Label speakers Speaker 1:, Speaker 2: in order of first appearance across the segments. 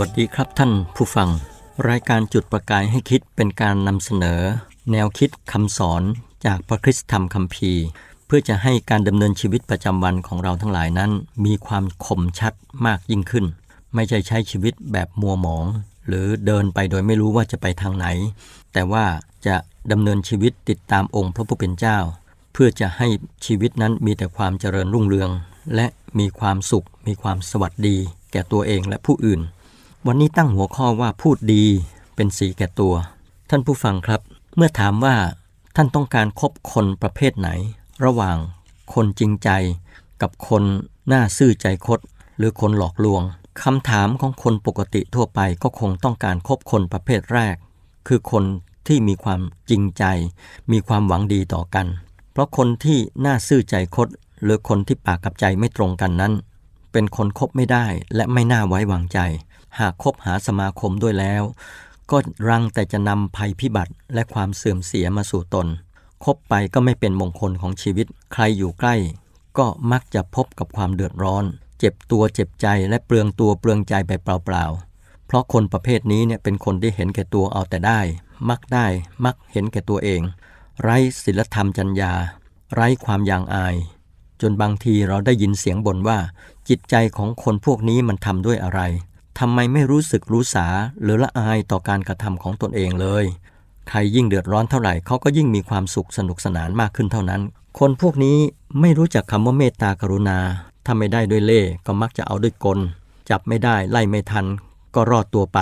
Speaker 1: วั
Speaker 2: สดีครับท่านผู้ฟัง รายการจุดประกายให้คิดเป็นการนำเสนอ แนวคิดคำสอนจากพระคริสตธรรมคัมภีร์ เพื่อจะให้การดำเนินชีวิตประจำวันของเราทั้งหลายนั้น มีความคมชัดมากยิ่งขึ้น ไม่ใช่ใช้ชีวิตแบบมัวหมอง หรือเดินไปโดยไม่รู้ว่าจะไปทางไหน แต่ว่าจะดำเนินชีวิตติดตามองค์พระผู้เป็นเจ้า เพื่อจะให้ชีวิตนั้นมีแต่ความเจริญรุ่งเรือง และมีความสุข มีความสวัสดี แก่ตัวเองและผู้อื่น วันนี้ตั้งหัวข้อว่าพูดดีเป็นสีแก่ตัว ท่านผู้ฟังครับ เมื่อถามว่าท่านต้องการคบคนประเภทไหน ระหว่างคนจริงใจ กับคนหน้าซื่อใจคดหรือคนหลอกลวงคำถามของคนปกติทั่วไปก็คงต้องการคบคนประเภทแรก คือคนที่มีความจริงใจ มีความหวังดีต่อกัน เพราะคนที่หน้าซื่อใจคดหรือคนที่ปากกับใจไม่ตรงกันนั้น เป็นคนคบไม่ได้และไม่น่าไว้วางใจ หากคบหาสมาคมด้วยแล้ว ก็รังแต่จะนำภัยพิบัติและความเสื่อมเสียมาสู่ตน คบไปก็ไม่เป็นมงคลของชีวิต ใครอยู่ใกล้ ก็มักจะพบกับความเดือดร้อน เจ็บตัวเจ็บใจและเปลืองตัวเปลืองใจไปเปล่าๆ เพราะคนประเภทนี้เนี่ยเป็นคนที่เห็นแก่ตัวเอาแต่ได้ มักได้ มักเห็นแก่ตัวเอง ไร้ศีลธรรมจัญญา ไร้ความยางอาย จนบางทีเราได้ยินเสียงบ่นว่า จิตใจของคนพวกนี้มันทำด้วยอะไร ทำไมไม่รู้สึกรู้สาหรือละอายต่อการกระทำของตนเองเลย ใครยิ่งเดือดร้อนเท่าไหร่เขาก็ยิ่งมีความสุขสนุกสนานมากขึ้นเท่านั้น คนพวกนี้ไม่รู้จักคำว่าเมตตากรุณาถ้าไม่ได้ด้วยเล่ห์ก็มักจะเอาด้วยกล จับไม่ได้ไล่ไม่ทัน ก็รอดตัวไป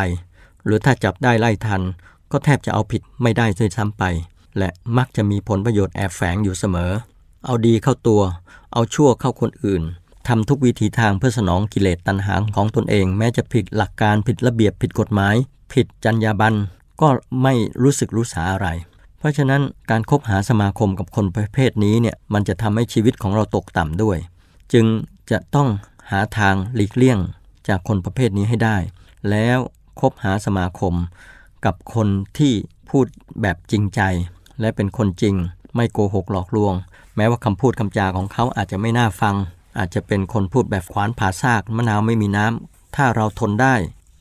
Speaker 2: หรือถ้าจับได้ไล่ทัน ก็แทบจะเอาผิดไม่ได้ด้วยซ้ำไป และมักจะมีผลประโยชน์แอบแฝงอยู่เสมอ เอาดีเข้าตัว เอาชั่วเข้าคนอื่น ทำทุกวิถีทางเพื่อสนองกิเลสตัณหาของตนเอง แม้จะผิดหลักการผิดระเบียบผิดกฎหมาย ผิดจรรยาบรรณก็ไม่รู้สึกรู้สาอะไร เพราะฉะนั้นการคบหาสมาคมกับคนประเภทนี้เนี่ยมันจะทำให้ชีวิตของเราตกต่ำด้วย จึงจะต้องหาทางหลีกเลี่ยงจากคนประเภทนี้ให้ได้ แล้วคบหาสมาคม กับคนที่พูดแบบจริงใจ และเป็นคนจริง ไม่โกหกหลอกลวง แม้ว่าคำพูดคำจาของเขาอาจจะไม่น่าฟัง อาจจะเป็นคนพูดแบบขวานผ่าซากมะนาวไม่มีน้ำ ถ้าเราทนได้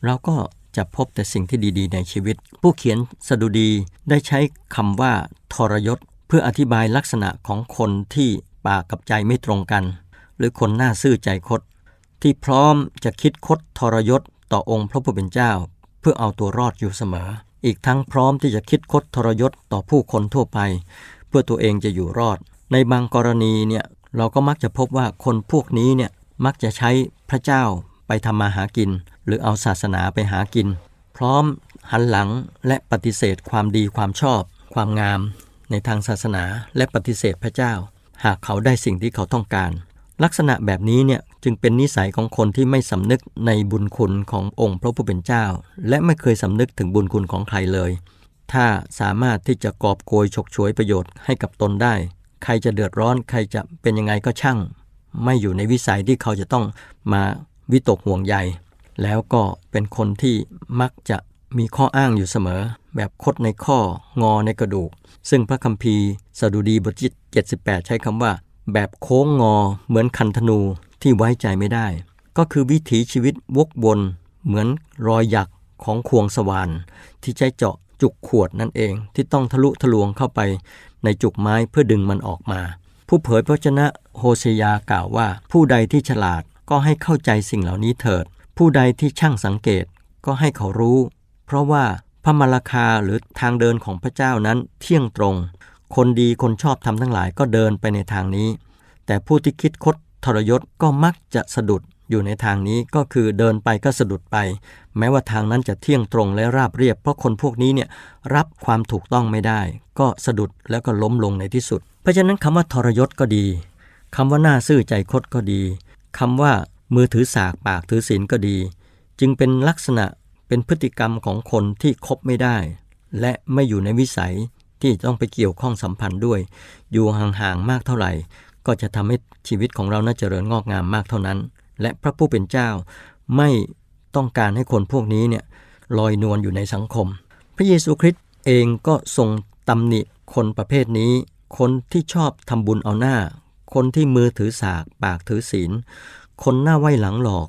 Speaker 2: เราก็จะพบแต่สิ่งที่ดีๆ ในชีวิต ผู้เขียนสดุดีได้ใช้คำว่าทรยศ เพื่ออธิบายลักษณะของคนที่ปากกับใจไม่ตรงกัน หรือคนหน้าซื่อใจคดที่พร้อมจะคิดคดทรยศต่อองค์พระผู้เป็นเจ้า เพื่อเอาตัวรอดอยู่เสมอ อีกทั้งพร้อมที่จะคิดคดทรยศต่อผู้คนทั่วไป เพื่อตัวเองจะอยู่รอด ในบางกรณีเนี่ย เราก็มักจะพบว่าคนพวกนี้เนี่ยมักจะใช้พระเจ้าไปทำมาหากิน หรือเอาศาสนาไปหากิน พร้อมหันหลังและปฏิเสธความดีความชอบ ความงาม ในทางศาสนาและปฏิเสธพระเจ้า หากเขาได้สิ่งที่เขาต้องการ ลักษณะแบบนี้เนี่ยจึงเป็นนิสัยของคนที่ไม่สำนึกในบุญคุณขององค์พระผู้เป็นเจ้า และไม่เคยสำนึกถึงบุญคุณของใครเลย ถ้าสามารถที่จะกอบโกยฉกฉวยประโยชน์ให้กับตนได้ ใครจะเดือดร้อนใครจะเป็นยังไงก็ช่าง ไม่อยู่ในวิสัยที่เขาจะต้องมาวิตกห่วงใย แล้วก็เป็นคนที่มักจะมีข้ออ้างอยู่เสมอ แบบคดในข้องอในกระดูก ซึ่งพระคัมภีร์สดุดีบทที่78 ใช้คำว่า แบบโค้งงอเหมือนคันธนูที่ไว้ใจไม่ได้ ก็คือวิถีชีวิตวกวนเหมือนรอยหยักของควงสวรรค์ที่ใช้เจาะจุกขวดนั่นเองที่ต้องทะลุทะลวงเข้าไป ในจุกไม้เพื่อดึงมันออกมา ผู้เผยพระชนะโฮเซยากล่าวว่า ผู้ใดที่ฉลาดก็ให้เข้าใจสิ่งเหล่านี้เถิด ผู้ใดที่ช่างสังเกตก็ให้เขารู้ เพราะว่าพระมราคาหรือทางเดินของพระเจ้านั้นเที่ยงตรง คนดีคนชอบทำทั้งหลายก็เดินไปในทางนี้ แต่ผู้ที่คิดคดทรยศก็มักจะสะดุด อยู่ในทางนี้ก็คือเดินไปก็สะดุดไป แม้ว่าทางนั้นจะเที่ยงตรงและราบเรียบ เพราะคนพวกนี้เนี่ยรับความถูกต้องไม่ได้ ก็สะดุดแล้วก็ล้มลงในที่สุด เพราะฉะนั้นคำว่าทรยศก็ดีคำว่าหน้าซื่อใจคดก็ดีคำว่ามือถือสากปากถือศีลก็ดี จึงเป็นลักษณะเป็นพฤติกรรมของคนที่คบไม่ได้ และไม่อยู่ในวิสัยที่ต้องไปเกี่ยวข้องสัมพันธ์ด้วย อยู่ห่างๆมากเท่าไหร่ ก็จะทำให้ชีวิตของเราน่าเจริญงอกงามมากเท่านั้น และพระผู้เป็นเจ้า ไม่ต้องการให้คนพวกนี้เนี่ยลอยนวลอยู่ในสังคม พระเยซูคริสต์เองก็ทรงตำหนิคนประเภทนี้ คนที่ชอบทำบุญเอาหน้า คนที่มือถือสาก ปากถือศีล คนหน้าไหวหลังหลอก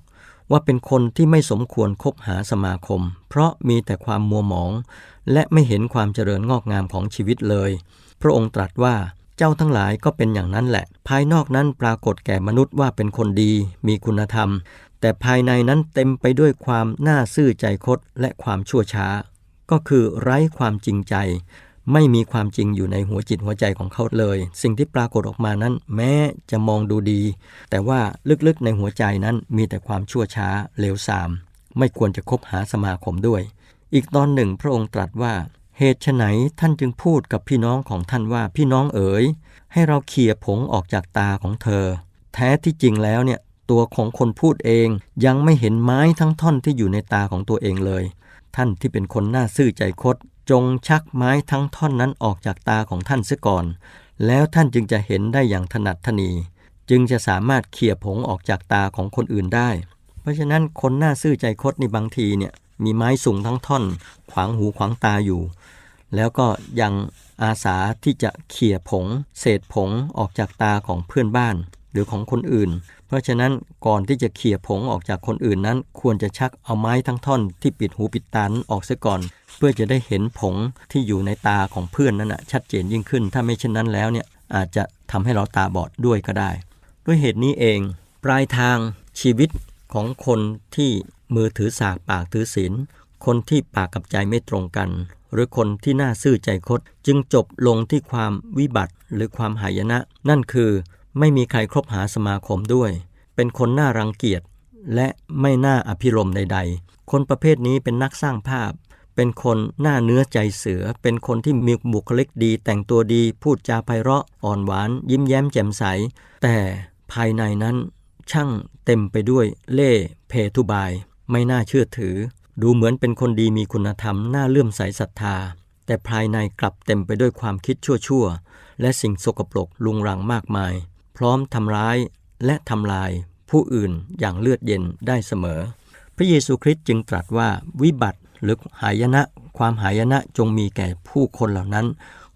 Speaker 2: ว่าเป็นคนที่ไม่สมควรคบหาสมาคม เพราะมีแต่ความมัวหมอง และไม่เห็นความเจริญงอกงามของชีวิตเลย พระองค์ตรัสว่า เจ้าทั้งหลายก็เป็นอย่างนั้นแหละ ภายนอกนั้นปรากฏแก่มนุษย์ว่าเป็นคนดี มีคุณธรรม แต่ภายในนั้นเต็มไปด้วยความน่าซื่อใจคดและความชั่วช้า ก็คือไร้ความจริงใจ ไม่มีความจริงอยู่ในหัวจิตหัวใจของเขาเลย สิ่งที่ปรากฏออกมานั้น แม้จะมองดูดี แต่ว่าลึกๆในหัวใจนั้นมีแต่ความชั่วช้าเลวทราม ไม่ควรจะคบหาสมาคมด้วย อีกตอนหนึ่งพระองค์ตรัสว่า เหตุไฉนท่านจึงพูดกับพี่น้องของท่านว่าพี่น้องเอ๋ย ให้เราเขี่ยผงออกจากตาของเธอ แท้ที่จริงแล้วเนี่ยตัวของคนพูดเองยังไม่เห็นไม้ทั้งท่อนที่อยู่ในตาของตัวเองเลย ท่านที่เป็นคนหน้าซื่อใจคด จงชักไม้ทั้งท่อนนั้นออกจากตาของท่านเสียก่อน แล้วท่านจึงจะเห็นได้อย่างถนัดถนี จึงจะสามารถเขี่ยผงออกจากตาของคนอื่นได้ เพราะฉะนั้นคนหน้าซื่อใจคดในบางทีเนี่ย มีไม้สูงทั้งท่อน ขวางหูขวางตาอยู่ แล้วก็ยังอาสาที่จะเขี่ยผง เศษผงออกจากตาของเพื่อนบ้าน หรือของคนอื่น เพราะฉะนั้นก่อนที่จะเขี่ยผงออกจากคนอื่นนั้น ควรจะชักเอาไม้ทั้งท่อนที่ปิดหูปิดตานออกเสียก่อน เพื่อจะได้เห็นผงที่อยู่ในตาของเพื่อนนั้นนะชัดเจนยิ่งขึ้น ถ้าไม่เช่นนั้นแล้วเนี่ยอาจจะทำให้เราตาบอดด้วยก็ได้ ด้วยเหตุนี้เอง ปลายทางชีวิตของคนที่ มือถือสากปากถือศีล คนที่ปากกับใจไม่ตรงกัน หรือคนที่น่าซื่อใจคดจึงจบลงที่ความวิบัติหรือความหายนะ นั่นคือไม่มีใครครบหาสมาคมด้วย เป็นคนน่ารังเกียจและไม่น่าอภิรมใด ๆ คนประเภทนี้เป็นนักสร้างภาพ เป็นคนหน้าเนื้อใจเสือ เป็นคนที่มีบุคลิกดี แต่งตัวดี พูดจาไพเราะ อ่อนหวาน ยิ้มแย้มแจ่มใส แต่ภายในนั้นช่างเต็มไปด้วยเล่ห์เพทุบาย ไม่น่าเชื่อถือ ดูเหมือนเป็นคนดีมีคุณธรรมน่าเลื่อมใสศรัทธา แต่ภายในกลับเต็มไปด้วยความคิดชั่วๆ และสิ่งสกปรกลุงรังมากมาย พร้อมทำร้ายและทำลายผู้อื่นอย่างเลือดเย็นได้เสมอ พระเยซูคริสต์จึงตรัสว่าวิบัติหรือหายนะ ความหายนะจงมีแก่ผู้คนเหล่านั้น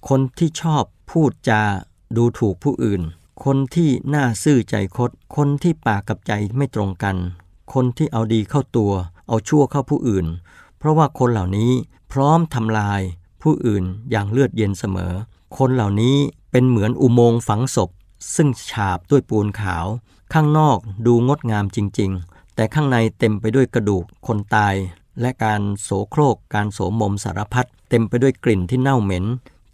Speaker 2: คนที่ชอบพูดจาดูถูกผู้อื่น คนที่หน้าซื่อใจคด คนที่ปากกับใจไม่ตรงกัน คนที่เอาดีเข้าตัว เอาชั่วเข้าผู้อื่น เพราะว่าคนเหล่านี้พร้อมทำลายผู้อื่นอย่างเลือดเย็นเสมอ คนเหล่านี้เป็นเหมือนอุโมงค์ฝังศพ ซึ่งฉาบด้วยปูนขาว ข้างนอกดูงดงามจริง ๆ แต่ข้างในเต็มไปด้วยกระดูกคนตาย และการโสโครกการโสมมสารพัดเต็มไปด้วยกลิ่นที่เน่าเหม็น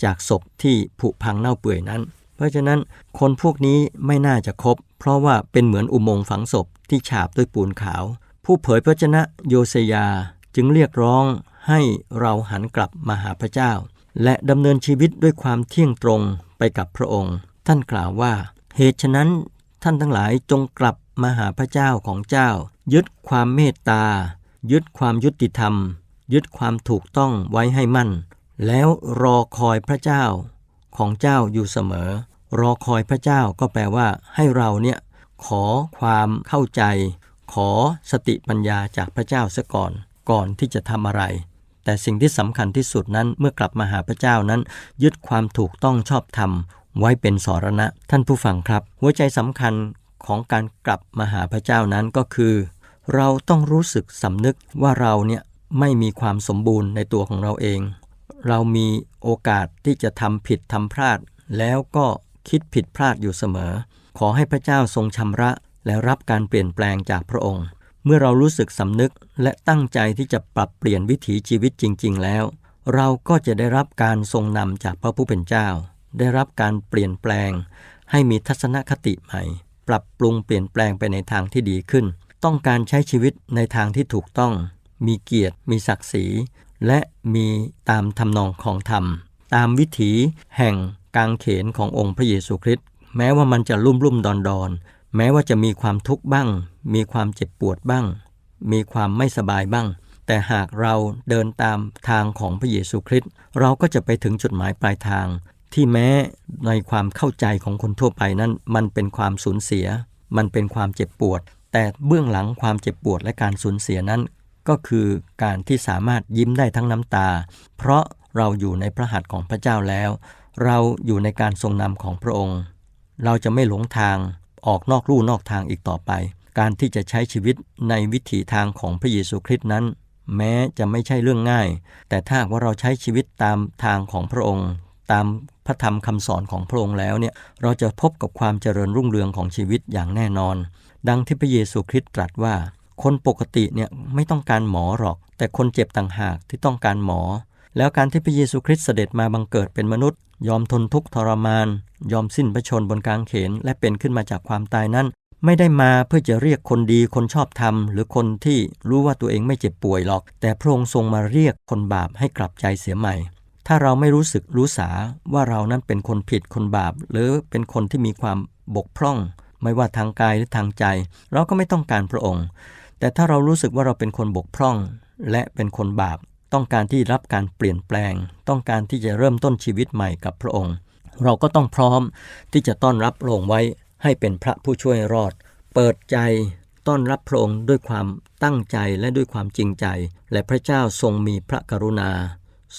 Speaker 2: จากศพที่ผุพังเน่าเปื่อยนั้น เพราะฉะนั้นคนพวกนี้ไม่น่าจะคบ เพราะว่าเป็นเหมือนอุโมงค์ฝังศพ ที่ฉาบด้วยปูนขาว ผู้เผยพระชนะโยเซยาจึงเรียกร้องให้เราหันกลับมาหาพระเจ้า และดำเนินชีวิตด้วยความเที่ยงตรงไปกับพระองค์ ท่านกล่าวว่า เหตุฉะนั้นท่านทั้งหลายจงกลับมาหาพระเจ้าของเจ้า ยึดความเมตตา ยึดความยุติธรรม ยึดความถูกต้องไว้ให้มั่น แล้วรอคอยพระเจ้าของเจ้าอยู่เสมอ รอคอยพระเจ้าก็แปลว่าให้เราเนี่ย ขอความเข้าใจ ขอสติปัญญาจากพระเจ้าซะก่อน ก่อนที่จะทำอะไร แต่สิ่งที่สำคัญที่สุดนั้นเมื่อกลับมาหาพระเจ้านั้น ยึดความถูกต้องชอบธรรมไว้เป็นสรณะ ท่านผู้ฟังครับ หัวใจสำคัญของการกลับมาหาพระเจ้านั้นก็คือ เราต้องรู้สึกสำนึกว่าเราเนี่ยไม่มีความสมบูรณ์ในตัวของเราเอง เรามีโอกาสที่จะทำผิดทำพลาด แล้วก็คิดผิดพลาดอยู่เสมอ ขอให้พระเจ้าทรงชำระและรับการเปลี่ยนแปลงจากพระองค์ เมื่อเรารู้สึกสำนึกและตั้งใจที่จะปรับเปลี่ยนวิถีชีวิตจริง ๆ แล้ว เราก็จะได้รับการทรงนำจากพระผู้เป็นเจ้า ได้รับการเปลี่ยนแปลง ให้มีทัศนคติใหม่ ปรับปรุงเปลี่ยนแปลงไปในทางที่ดีขึ้น ต้องการใช้ชีวิตในทางที่ถูกต้อง มีเกียรติ มีศักดิ์ศรี และมีตามทำนองของธรรม ตามวิถีแห่งกางเขนขององค์พระเยซูคริสต์ แม้ว่ามันจะลุ่มลุ่มดอนดอนแม้ว่าจะมีความทุกข์บ้าง มีความเจ็บปวดบ้าง มีความไม่สบายบ้าง แต่หากเราเดินตามทางของพระเยซูคริสต์เราก็จะไปถึงจุดหมายปลายทาง ที่แม้ในความเข้าใจของคนทั่วไปนั้น มันเป็นความสูญเสีย มันเป็นความเจ็บปวด แต่เบื้องหลังความเจ็บปวดและการสูญเสียนั้น ก็คือการที่สามารถยิ้มได้ทั้งน้ำตา เพราะเราอยู่ในพระหัตถ์ของพระเจ้าแล้ว เราอยู่ในการทรงนำของพระองค์ เราจะไม่หลงทางออกนอกลู่นอกทางอีกต่อไป การที่จะใช้ชีวิตในวิถีทางของพระเยซูคริสต์นั้น แม้จะไม่ใช่เรื่องง่าย แต่ถ้าว่าเราใช้ชีวิตตามทางของพระองค์ ตามพระธรรมคำสอนของพระองค์แล้วเนี่ยเราจะพบกับความเจริญรุ่งเรืองของชีวิตอย่างแน่นอน ดังที่พระเยซูคริสต์ตรัสว่า คนปกติเนี่ยไม่ต้องการหมอหรอก แต่คนเจ็บต่างหากที่ต้องการหมอ แล้วการที่พระเยซูคริสต์เสด็จมาบังเกิดเป็นมนุษย์ ยอมทนทุกข์ทรมาน ยอมสิ้นพระชนบนกางเขน และเป็นขึ้นมาจากความตายนั้น ไม่ได้มาเพื่อจะเรียกคนดีคนชอบธรรม หรือคนที่รู้ว่าตัวเองไม่เจ็บป่วยหรอก แต่พระองค์ทรงมาเรียกคนบาปให้กลับใจเสียใหม่ ถ้าเราไม่รู้สึกรู้สาว่าเรานั้นเป็นคนผิดคนบาป หรือเป็นคนที่มีความบกพร่อง ไม่ว่าทางกายหรือทางใจ เราก็ไม่ต้องการพระองค์ แต่ถ้าเรารู้สึกว่าเราเป็นคนบกพร่อง และเป็นคนบาป ต้องการที่รับการเปลี่ยนแปลง ต้องการที่จะเริ่มต้นชีวิตใหม่กับพระองค์ เราก็ต้องพร้อมที่จะต้อนรับพระองค์ไว้ให้เป็นพระผู้ช่วยรอด เปิดใจต้อนรับพระองค์ด้วยความตั้งใจและด้วยความจริงใจ และพระเจ้าทรงมีพระกรุณา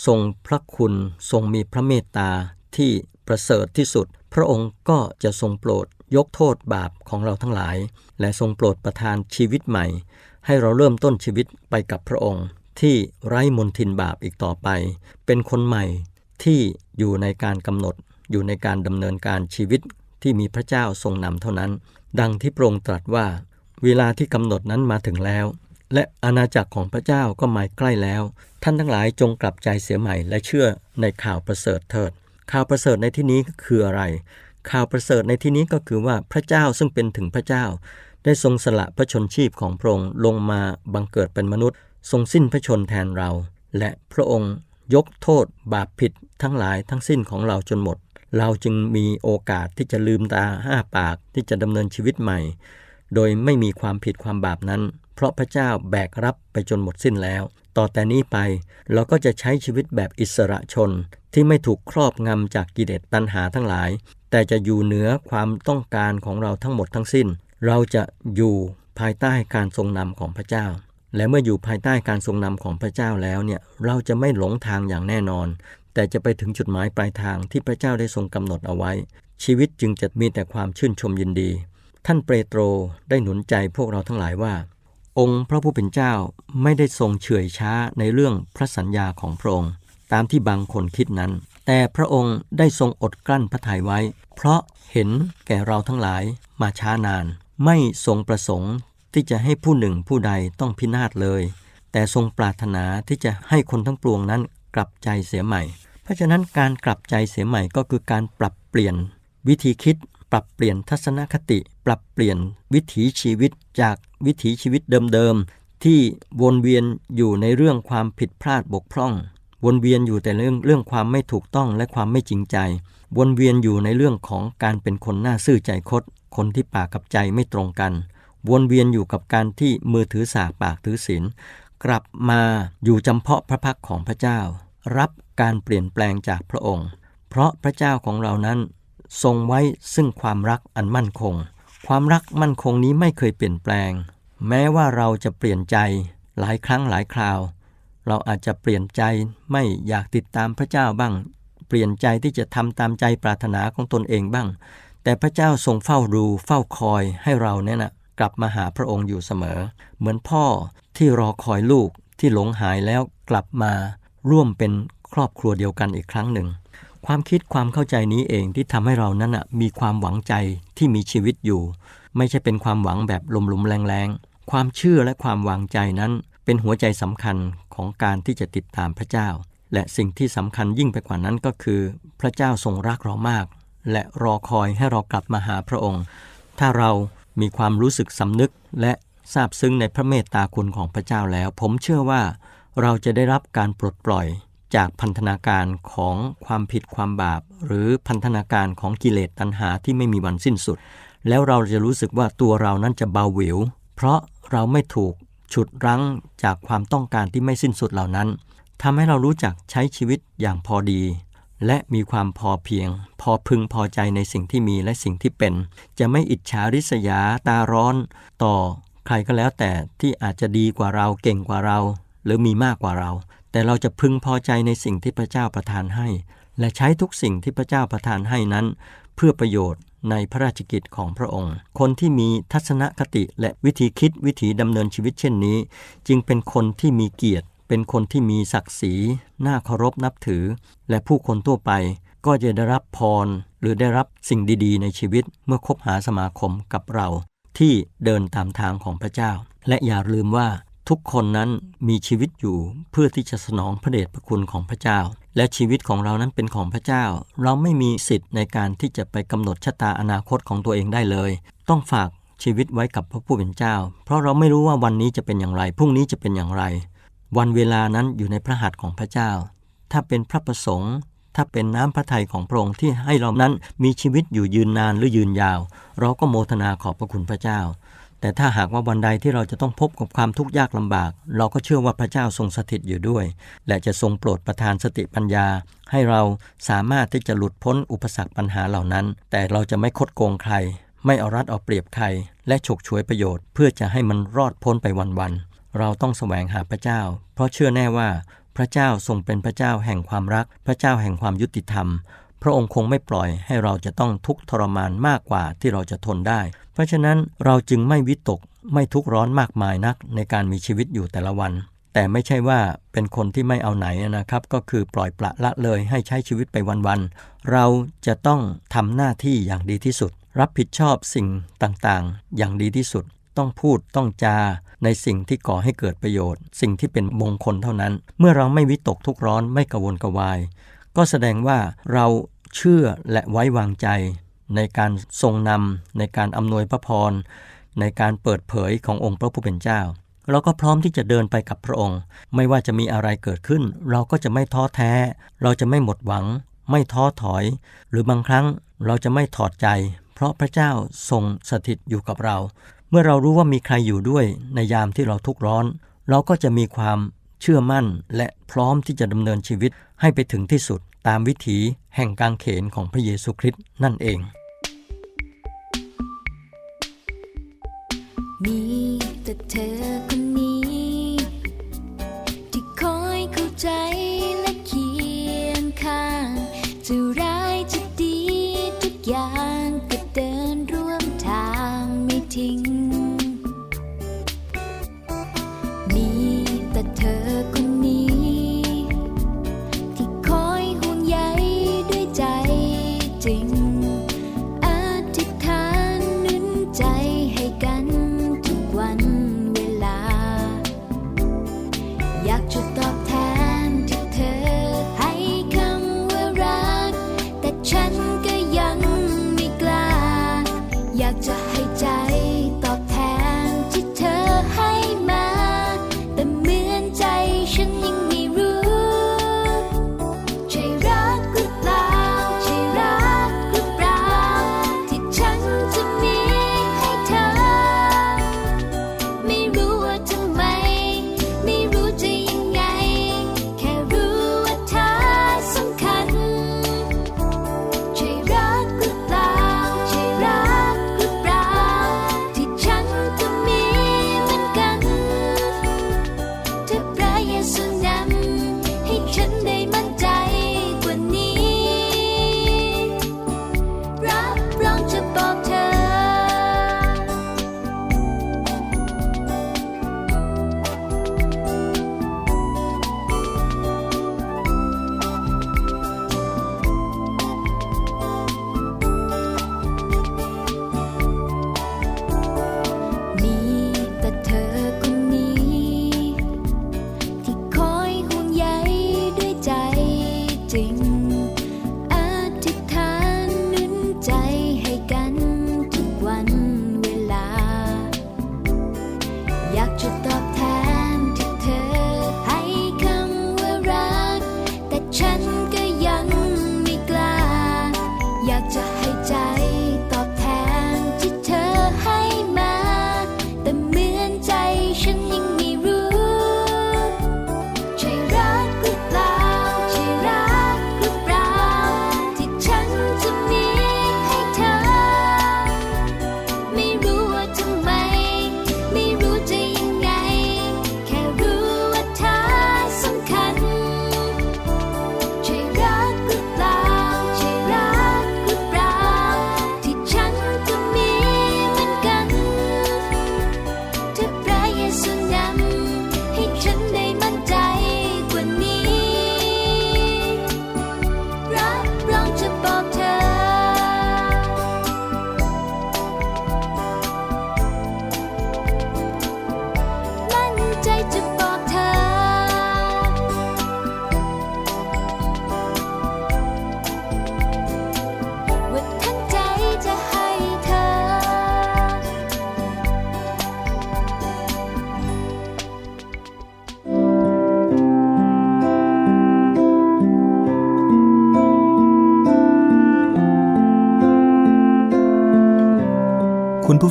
Speaker 2: ทรงพระคุณ ทรงมีพระเมตตาที่ประเสริฐที่สุด พระองค์ก็จะทรงโปรดยกโทษบาปของเราทั้งหลาย และทรงโปรดประทานชีวิตใหม่ ให้เราเริ่มต้นชีวิตไปกับพระองค์ ที่ไร้มนทินบาปอีกต่อไป เป็นคนใหม่ที่อยู่ในการกำหนด อยู่ในการดำเนินการชีวิตที่มีพระเจ้าทรงนำเท่านั้น ดังที่พระองค์ตรัสว่า เวลาที่กำหนดนั้นมาถึงแล้ว และอาณาจักรของพระเจ้าก็มาใกล้แล้ว ท่านทั้งหลายจงกลับใจเสียใหม่และเชื่อในข่าวประเสริฐเถิด ข่าวประเสริฐในที่นี้คืออะไร ข่าวประเสริฐในที่นี้ก็คือว่าพระเจ้าซึ่งเป็นถึงพระเจ้า ได้ทรงสละพระชนชีพของพระองค์ลงมาบังเกิดเป็นมนุษย์ ทรงสิ้นพระชนแทนเรา และพระองค์ยกโทษบาปผิดทั้งหลายทั้งสิ้นของเราจนหมด เราจึงมีโอกาสที่จะลืมตาห้าปากที่จะดำเนินชีวิตใหม่ โดยไม่มีความผิดความบาปนั้น เพราะพระเจ้าแบกรับไปจนหมดสิ้นแล้ว ต่อแต่นี้ไปเราก็จะใช้ชีวิตแบบอิสระชนที่ไม่ถูกครอบงำจากกิเลสตัณหาทั้งหลาย แต่จะอยู่เหนือความต้องการของเราทั้งหมดทั้งสิ้น เราจะอยู่ภายใต้การทรงนำของพระเจ้า และเมื่ออยู่ภายใต้การทรงนำของพระเจ้าแล้วเนี่ยเราจะไม่หลงทางอย่างแน่นอน แต่จะไปถึงจุดหมายปลายทางที่พระเจ้าได้ทรงกำหนดเอาไว้ ชีวิตจึงจะมีแต่ความชื่นชมยินดี ท่านเปโตรได้หนุนใจพวกเราทั้งหลายว่า องค์พระผู้เป็นเจ้าไม่ได้ทรงเฉื่อยช้าในเรื่องพระสัญญาของพระองค์ตามที่บางคนคิดนั้น แต่พระองค์ได้ทรงอดกลั้นพระทัยไว้ เพราะเห็นแก่เราทั้งหลายมาช้านาน ไม่ทรงประสงค์ ที่จะให้ผู้หนึ่งผู้ใดต้องพินาศเลย แต่ทรงปรารถนาที่จะให้คนทั้งปวงนั้นกลับใจเสียใหม่ เพราะฉะนั้นการกลับใจเสียใหม่ก็คือการปรับเปลี่ยน วิธีคิด ปรับเปลี่ยนทัศนคติ ปรับเปลี่ยนวิถีชีวิตจากวิถีชีวิตเดิมๆที่วนเวียนอยู่ในเรื่องความผิดพลาดบกพร่องวนเวียนอยู่แต่เรื่องเรื่องความไม่ถูกต้องและความไม่จริงใจ วนเวียนอยู่ในเรื่องของการเป็นคนหน้าซื่อใจคด คนที่ปากกับใจไม่ตรงกัน วนเวียนอยู่กับการที่มือถือสากปากถือศีลกลับมาอยู่จำเพาะพระพักของพระเจ้า รับการเปลี่ยนแปลงจากพระองค์ เพราะพระเจ้าของเรานั้น ทรงไว้ซึ่งความรักอันมั่นคง ความรักมั่นคงนี้ไม่เคยเปลี่ยนแปลง แม้ว่าเราจะเปลี่ยนใจหลายครั้งหลายคราว เราอาจจะเปลี่ยนใจไม่อยากติดตามพระเจ้าบ้าง เปลี่ยนใจที่จะทำตามใจปรารถนาของตนเองบ้าง แต่พระเจ้าทรงเฝ้าดูเฝ้าคอยให้เราเนี่ยนะ กลับมาหาพระองค์อยู่เสมอ เหมือนพ่อที่รอคอยลูกที่หลงหายแล้วกลับมาร่วมเป็นครอบครัวเดียวกันอีกครั้งหนึ่ง ความคิดความเข้าใจนี้เองที่ทำให้เรานั้นนะมีความหวังใจที่มีชีวิตอยู่ ไม่ใช่เป็นความหวังแบบลมๆแรงๆ ความเชื่อและความวางใจนั้น เป็นหัวใจสำคัญของการที่จะติดตามพระเจ้า และสิ่งที่สำคัญยิ่งไปกว่านั้นก็คือ พระเจ้าทรงรักเรามาก และรอคอยให้เรากลับมาหาพระองค์ ถ้าเรา มีความรู้สึกสำนึกและซาบซึ้งในพระเมตตาคุณของพระเจ้าแล้ว ผมเชื่อว่าเราจะได้รับการปลดปล่อยจากพันธนาการของความผิดความบาป หรือพันธนาการของกิเลสตัณหาที่ไม่มีวันสิ้นสุด แล้วเราจะรู้สึกว่าตัวเรานั้นจะเบาหวิว เพราะเราไม่ถูกฉุดรั้งจากความต้องการที่ไม่สิ้นสุดเหล่านั้นทำให้เรารู้จักใช้ชีวิตอย่างพอดี และมีความพอเพียง พอพึงพอใจในสิ่งที่มีและสิ่งที่เป็น จะไม่อิจฉาริษยาตาร้อน ต่อใครก็แล้วแต่ที่อาจจะดีกว่าเราเก่งกว่าเรา หรือมีมากกว่าเรา แต่เราจะพึงพอใจในสิ่งที่พระเจ้าประทานให้ และใช้ทุกสิ่งที่พระเจ้าประทานให้นั้น เพื่อประโยชน์ในพระราชกิจของพระองค์ คนที่มีทัศนคติและวิธีคิดวิธีดำเนินชีวิตเช่นนี้ จึงเป็นคนที่มีเกียรติ เป็นคนที่มีศักดิ์ศรีน่าเคารพนับถือ และผู้คนทั่วไปก็จะได้รับพร หรือได้รับสิ่งดีๆ ในชีวิตเมื่อคบหาสมาคมกับเรา ที่เดินตามทางของพระเจ้า และอย่าลืมว่าทุกคนนั้นมีชีวิตอยู่เพื่อที่จะสนองพระเดชพระคุณของพระเจ้า และชีวิตของเรานั้นเป็นของพระเจ้า เราไม่มีสิทธิ์ในการที่จะไปกำหนดชะตาอนาคตของตัวเองได้เลย ต้องฝากชีวิตไว้กับพระผู้เป็นเจ้า เพราะเราไม่รู้ว่าวันนี้จะเป็นอย่างไรพรุ่งนี้จะเป็นอย่างไร วันเวลานั้นอยู่ในพระหัตถ์ของพระเจ้า ถ้าเป็นพระประสงค์ ถ้าเป็นน้ำพระทัยของพระองค์ที่ให้เรานั้นมีชีวิตอยู่ยืนนานหรือยืนยาว เราก็โมทนาขอบพระคุณพระเจ้า แต่ถ้าหากว่าวันใดที่เราจะต้องพบกับความทุกข์ยากลำบาก เราก็เชื่อว่าพระเจ้าทรงสถิตอยู่ด้วย และจะทรงโปรดประทานสติปัญญา ให้เราสามารถที่จะหลุดพ้นอุปสรรคปัญหาเหล่านั้น แต่เราจะไม่คดโกงใคร ไม่เอารัดเอาเปรียบใคร และฉกฉวยประโยชน์ เพื่อจะให้มันรอดพ้นไปวันๆ เราต้องแสวงหาพระเจ้า เพราะเชื่อแน่ว่าพระเจ้าทรงเป็นพระเจ้าแห่งความรัก พระเจ้าแห่งความยุติธรรม พระองค์คงไม่ปล่อยให้เราจะต้องทุกข์ทรมานมากกว่าที่เราจะทนได้ เพราะฉะนั้นเราจึงไม่วิตกไม่ทุกข์ร้อนมากมายนักในการมีชีวิตอยู่แต่ละวัน แต่ไม่ใช่ว่าเป็นคนที่ไม่เอาไหนนะครับ ก็คือปล่อยปละละเลยให้ใช้ชีวิตไปวันๆเราจะต้องทำหน้าที่อย่างดีที่สุด รับผิดชอบสิ่งต่างๆ อย่างดีที่สุด ต้องพูดต้องจา ในสิ่งที่ก่อให้เกิดประโยชน์ สิ่งที่เป็นมงคลเท่านั้น เมื่อเราไม่วิตกทุกข์ร้อนไม่กระวนกวาย ก็แสดงว่าเราเชื่อและไว้วางใจ ในการทรงนำในการอำนวยพระพร ในการเปิดเผยขององค์พระผู้เป็นเจ้า เราก็พร้อมที่จะเดินไปกับพระองค์ ไม่ว่าจะมีอะไรเกิดขึ้น เราก็จะไม่ท้อแท้ เราจะไม่หมดหวัง ไม่ท้อถอย หรือบางครั้งเราจะไม่ถอดใจ เพราะพระเจ้าทรงสถิตอยู่กับเรา มื่อเรารู้ว่ามีใครอยู่ด้วยในยามที่เราทุกข์ร้อน เราก็จะมีความเชื่อมั่นและพร้อมที่จะดำเนินชีวิตให้ไปถึงที่สุดตามวิถีแห่งกางเขนของพระเยซูคริสต์นั่นเอง
Speaker 3: มีแต่เธอ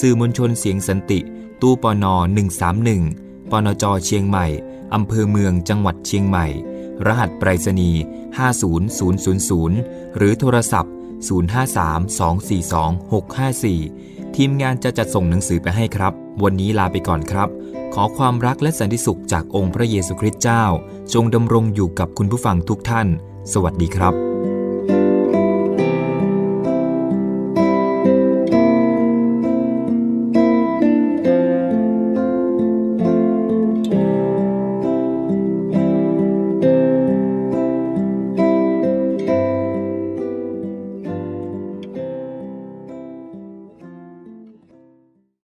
Speaker 4: สื่อมวลชนเสียงสันติ ตู้ปน131ปนจเชียงใหม่ อำเภอเมืองจังหวัดเชียงใหม่ รหัสไปรษณีย์ 50000 หรือโทรศัพท์ 053-242-654 ทีมงานจะจัดส่งหนังสือไปให้ครับ วันนี้ลาไปก่อนครับ ขอความรักและสันติสุขจากองค์พระเยซูคริสต์เจ้า จงดำรงอยู่กับคุณผู้ฟังทุกท่าน สวัสดีครับ